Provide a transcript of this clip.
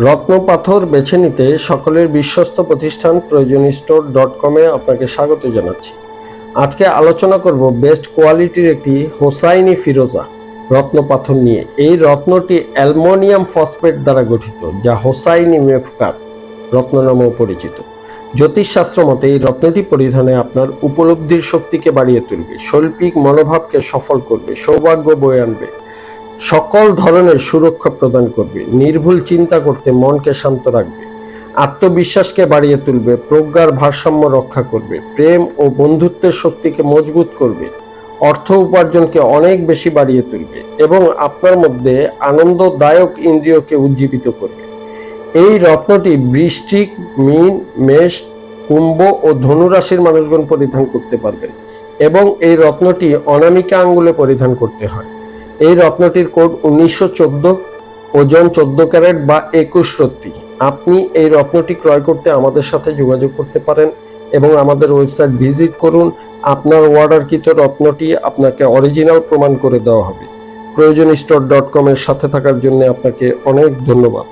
রত্ন পাথর বেছে নিতে সকলের বিশ্বস্ত প্রতিষ্ঠান প্রয়োজনীয় স্টোর ডট কমে আপনাকে স্বাগত জানাচ্ছি। আজকে আলোচনা করব বেস্ট কোয়ালিটির একটি হোসাইনি ফিরোজা রত্ন পাথর নিয়ে। এই রত্নটি অ্যালমোনিয়াম ফসফেট দ্বারা গঠিত, যা হোসাইনি মেফকাত রত্ন নামেও পরিচিত। জ্যোতিষশাস্ত্র মতে এই রত্নটি পরিধানে আপনার উপলব্ধির শক্তিকে বাড়িয়ে তুলবে, শৈল্পিক মনোভাবকে সফল করবে, সৌভাগ্য বয়ে আনবে। সকল ধরনের সুরক্ষা প্রদান করবে, নির্ভুল চিন্তা করতে মনকে শান্ত রাখবে, আত্মবিশ্বাসকে বাড়িয়ে তুলবে, প্রজ্ঞার ভারসাম্য রক্ষা করবে, প্রেম ও বন্ধুত্বের শক্তিকে মজবুত করবে, অর্থ উপার্জনকে অনেক বেশি বাড়িয়ে তুলবে এবং আপনার মধ্যে আনন্দদায়ক ইন্দ্রিয়কে উজ্জীবিত করবে। এই রত্নটি বৃষ্টিক মিন, মেষ, কুম্ভ ও ধনুরাশির মানুষগণ পরিধান করতে পারবেন এবং এই রত্নটি অনামিকা আঙ্গুলে পরিধান করতে হয়। এই রত্নটির কোড উনিশশো চোদ্দ, ওজন চোদ্দ ক্যারেট বা একুশ রত্তি। আপনি এই রত্নটি ক্রয় করতে আমাদের সাথে যোগাযোগ করতে পারেন এবং আমাদের ওয়েবসাইট ভিজিট করুন। আপনার অর্ডারকৃত রত্নটি আপনাকে অরিজিনাল প্রমাণ করে দেওয়া হবে। প্রয়োজন স্টোর ডট কমের সাথে থাকার জন্য আপনাকে অনেক ধন্যবাদ।